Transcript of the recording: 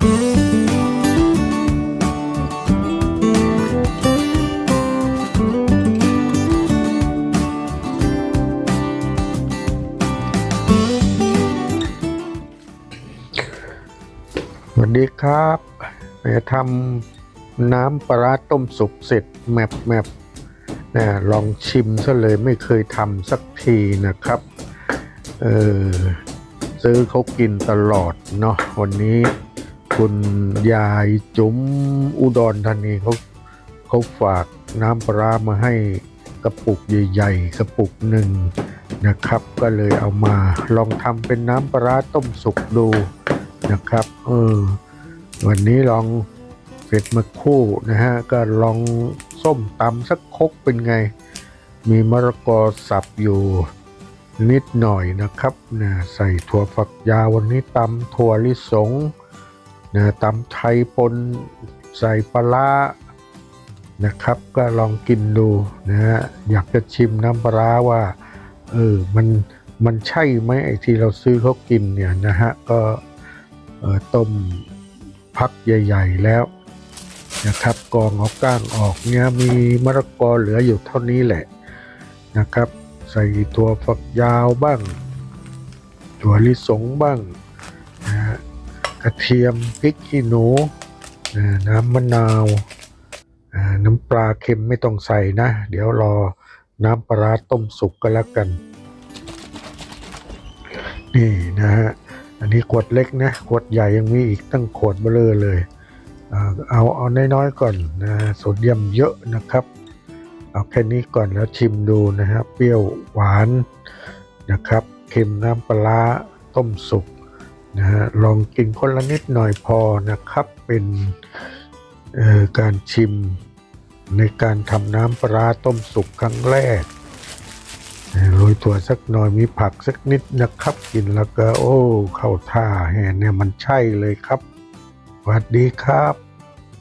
สวัสดีครับไปทำน้ำปลาต้มสุกเสร็จแมปแมปนะลองชิมซะเลยไม่เคยทำสักทีนะครับเออซื้อเขากินตลอดเนาะวันนี้ คุณยายจุ๋มอุดรธานีเขาเขาฝากน้ำปลามาให้กระปุกใหญ่ๆกระปุกหนึ่งนะครับ ก็เลยเอามาลองทำเป็นน้ำปลาต้มสุกดูนะครับเออวันนี้ลองเสร็จมาคู่นะฮะก็ลองส้มตำสักคกเป็นไง มีมะละกอสับอยู่นิดหน่อยนะครับนะใส่ถั่วฝักยาววันนี้ตำถั่วลิสง นะตำไทยปนใส่ปลานะครับ ก็ลองกินดูนะฮะอยากจะชิมน้ำปลาว่าเออมันมันใช่ไหมไอ้ที่เราซื้อเขากินเนี่ยนะฮะก็ต้มพักใหญ่ ๆ แล้วนะครับกองเอาก้างออกเนี่ยมีมะละกอเหลืออยู่เท่านี้แหละนะครับ ใส่ถั่วฝักยาวบ้างถั่วลิสงบ้าง กระเทียมพริกขี้หนูน้ำมะนาวน้ำปลาเค็มไม่ต้องใส่นะ เดี๋ยวรอน้ำปลาต้มสุกก็แล้วกัน นี่นะฮะอันนี้ขวดเล็กนะขวดใหญ่ยังมีอีกตั้งขวดเบลอเลยเอาเอาน้อยๆก่อนนะโซเดียมเยอะนะครับ เอาแค่นี้ก่อนแล้วชิมดูนะฮะเปรี้ยวหวานนะครับเค็มน้ำปลาต้มสุก นะฮะลองกินคนละนิดหน่อยพอนะครับ เป็นการชิมในการทำน้ำปลาต้มสุกครั้งแรกโรยตัวสักหน่อยมีผักสักนิดนะครับ กินแล้วก็โอ้ เข้าท่าแห่เนี่ยมันใช่เลยครับสวัสดีครับ